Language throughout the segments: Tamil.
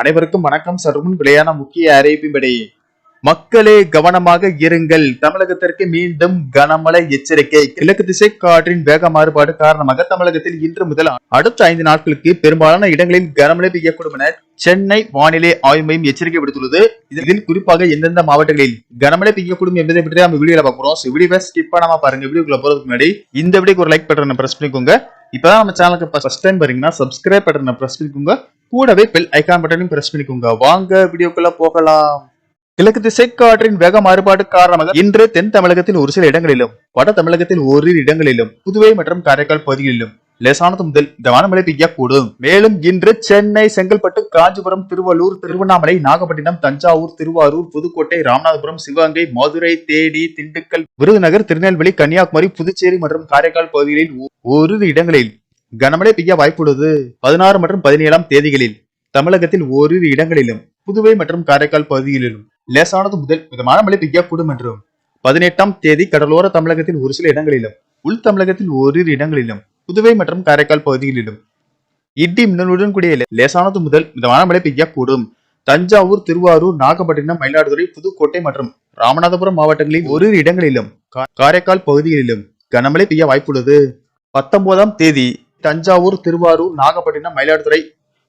அனைவருக்கும் வணக்கம். சற்றுமுன் விளையான முக்கிய அறிவிப்பின்படி மக்களே கவனமாக இருங்கள். தமிழகத்திற்கு மீண்டும் கனமழை எச்சரிக்கை. கிழக்கு திசை காற்றின் வேக மாறுபாடு காரணமாக தமிழகத்தில் இன்று முதல் அடுத்த ஐந்து நாட்களுக்கு பெரும்பாலான இடங்களில் கனமழை பெய்யக்கூடும் என சென்னை வானிலை ஆய்வு மையம் எச்சரிக்கை விடுத்துள்ளது. இதில் குறிப்பாக எந்தெந்த மாவட்டங்களில் கனமழை பெய்யக்கூடும் என்பதை பற்றி நம்ம வீடியோல பாக்குறோம் வீடியோ ஸ்கிப் பண்ணாம பாருங்க. வீடியோக்குள்ள போறதுக்கு முன்னாடி இந்த வீடியோக்கு ஒரு லைக் பட்டனை பிரஸ் பண்ணிக்கோங்க. இப்பதான் நம்ம சேனலுக்கு ஃபர்ஸ்ட் டைம் பாருங்கன்னா சப்ஸ்கிரைப் பட்டனை பிரஸ் பண்ணிக்கோங்க. கூடவே பெல் ஐகான் பட்டனையும் பிரஸ் பண்ணிக்கோங்க வாங்க வீடியோக்குள்ள போகலாம். கிழக்கு திசை காற்றின் வேக மாறுபாடு காரணமாக இன்று தென் தமிழகத்தில் ஒரு சில இடங்களிலும் வட தமிழகத்தில் ஓரிரு இடங்களிலும் புதுவை மற்றும் காரைக்கால் பகுதிகளிலும் லேசானது முதல் மிதமான மழை பெய்யக்கூடும். மேலும் இன்று சென்னை செங்கல்பட்டு காஞ்சிபுரம் திருவள்ளூர் திருவண்ணாமலை நாகப்பட்டினம் தஞ்சாவூர் திருவாரூர் புதுக்கோட்டை ராமநாதபுரம் சிவகங்கை மதுரை தேனி திண்டுக்கல் விருதுநகர் திருநெல்வேலி கன்னியாகுமரி புதுச்சேரி மற்றும் காரைக்கால் பகுதிகளில் ஓரிரு இடங்களில் கனமழை பெய்ய வாய்ப்புள்ளது. பதினாறு மற்றும் பதினேழாம் தேதிகளில் தமிழகத்தில் ஓரிரு இடங்களிலும் புதுவை மற்றும் காரைக்கால் பகுதிகளிலும் லேசானது முதல் மிதமான மழை பெய்யக்கூடும் என்றும் பதினெட்டாம் தேதி கடலோர தமிழகத்தில் ஒரு சில இடங்களிலும் உள் தமிழகத்தில் ஓரிரு இடங்களிலும் புதுவை மற்றும் காரைக்கால் பகுதிகளிலும் இடி மின்னலுடன் கூடிய லேசானது முதல் மிதமான மழை பெய்யக்கூடும். தஞ்சாவூர் திருவாரூர் நாகப்பட்டினம் மயிலாடுதுறை புதுக்கோட்டை மற்றும் ராமநாதபுரம் மாவட்டங்களில் ஓரிரு இடங்களிலும் கா- காரைக்கால் பகுதிகளிலும் கனமழை பெய்ய வாய்ப்புள்ளது. பத்தொன்பதாம் தேதி தஞ்சாவூர் திருவாரூர் நாகப்பட்டினம் மயிலாடுதுறை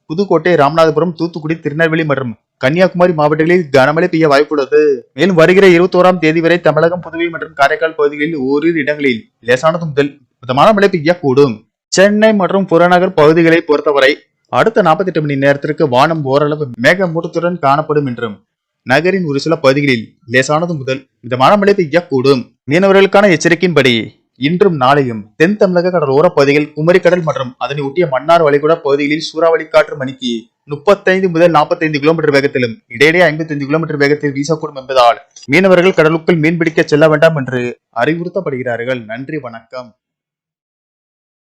புதுக்கோட்டை ராமநாதபுரம் தூத்துக்குடி திருநெல்வேலி மற்றும் கன்னியாகுமரி மாவட்டங்களில் கனமழை பெய்ய வாய்ப்புள்ளது. மேலும் வருகிற இருபத்தோராம் தேதி வரை தமிழகம் புதுவை மற்றும் காரைக்கால் பகுதிகளில் ஓரிரு இடங்களில் லேசானது முதல் மிதமான மழை பெய்யக்கூடும். சென்னை மற்றும் புறநகர் பகுதிகளை பொறுத்தவரை அடுத்த 48 மணி நேரத்திற்கு வானம் ஓரளவு மேகமூட்டத்துடன் காணப்படும் என்றும் நகரின் ஒரு சில பகுதிகளில் லேசானது முதல் மிதமான மழை பெய்யக்கூடும். மீனவர்களுக்கான எச்சரிக்கையின்படி இன்றும் நாளையும் தென் தமிழக கடலோர பகுதிகள் குமரிக்கடல் மற்றும் அதனை ஒட்டிய மன்னார் வளைகுடா பகுதிகளில் சூறாவளி காற்று மணிக்கு முப்பத்தைந்து முதல் 45 கிலோமீட்டர் வேகத்திலும் இடையிடையே 55 கிலோமீட்டர் வேகத்தில் வீசக்கூடும் என்பதால் மீனவர்கள் கடலுக்குள் மீன்பிடிக்க செல்ல வேண்டாம் என்று அறிவுறுத்தப்படுகிறார்கள். நன்றி வணக்கம்.